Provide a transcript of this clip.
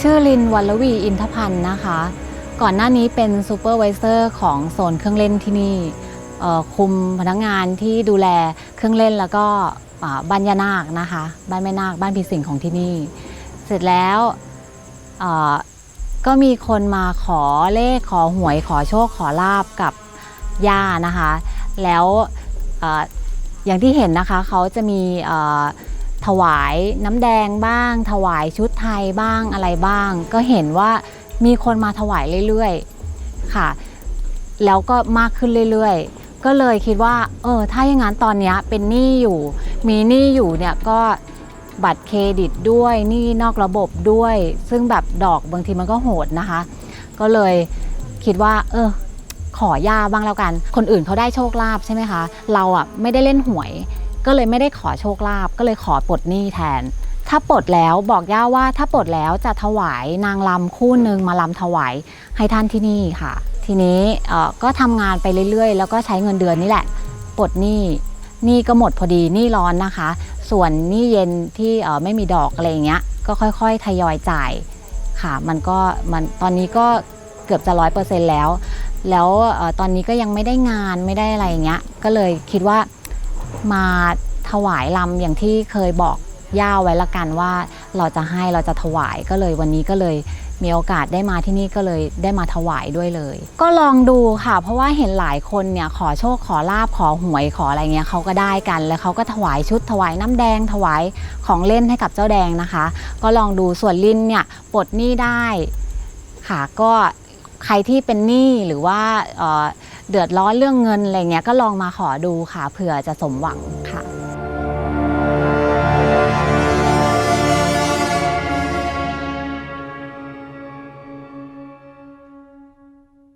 ชื่อลินวัลวีอินทพันธ์นะคะ ก่อนหน้านี้เป็นซูเปอร์วิเซอร์ของโซนเครื่องเล่นที่นี่คุมพนักงานที่ดูแลเครื่องเล่นแล้วก็บ้านยานาคนะคะ บ้านแม่นาคบ้านผีสิงของที่นี่ เสร็จแล้วก็มีคนมาขอเลขขอหวยขอโชคขอลาบกับย่านะคะ แล้วออย่างที่เห็นนะคะเขาจะมีอ ถวายน้ำแดงบ้าง ถวายชุดไทยบ้างอะไรบ้าง ก็เห็นว่ามีคนมาถวายเรื่อยๆค่ะ แล้วก็มากขึ้นเรื่อยๆ ก็เลยคิดว่า เออถ้าอย่างนั้นตอนนี้เป็นหนี้อยู่ มีหนี้อยู่เนี่ยก็บัตรเครดิตด้วยหนี้นอกระบบด้วย ซึ่งแบบดอกบางทีมันก็โหดนะคะ ก็เลยคิดว่า เออขอย่าบ้างแล้วกัน คนอื่นเขาได้โชคลาภใช่ไหมคะ เราอะไม่ได้เล่นหวย ก็เลยไม่ได้ขอโชคลาภก็เลยขอปลดหนี้แทน ถ้าปลดแล้วบอกย่าว่าถ้าปลดแล้วจะถวายนางลำคู่หนึ่งมาลำถวายให้ท่านที่นี่ค่ะ ทีนี้ก็ทำงานไปเรื่อยๆ แล้วก็ใช้เงินเดือนนี่แหละปลดหนี้หนี้ก็หมดพอดีหนี้ร้อนนะคะ ส่วนหนี้เย็นที่ไม่มีดอกอะไรอย่างเงี้ยก็ค่อยๆ ทยอยจ่ายค่ะ มันก็มันตอนนี้ก็เกือบจะร้อยเปอร์เซ็นต์แล้ว แล้วตอนนี้ก็ยังไม่ได้งานไม่ได้อะไรอย่างเงี้ย ก็เลยคิดว่า มาถวายลำอย่างที่เคยบอกย่าไว้ละกันว่าเราจะให้เราจะถวายก็เลยวันนี้ก็เลยมีโอกาสได้มาที่นี่ก็เลยได้มาถวายด้วยเลย ก็ลองดูค่ะ เพราะว่าเห็นหลายคนเนี่ยขอโชคขอลาบขอหวยขออะไรเงี้ยเขาก็ได้กันแล้วเขาก็ถวายชุดถวายน้ำแดง ถวายของเล่นให้กับเจ้าแดงนะคะ ก็ลองดูส่วนลินเนี่ยปลดหนี้ได้ค่ะก็ใครที่เป็นหนี้หรือว่าเอ่อ เดือดร้อนเรื่องเงินอะไรเงี้ยก็ลองมาขอดูค่ะเผื่อจะสมหวังค่ะ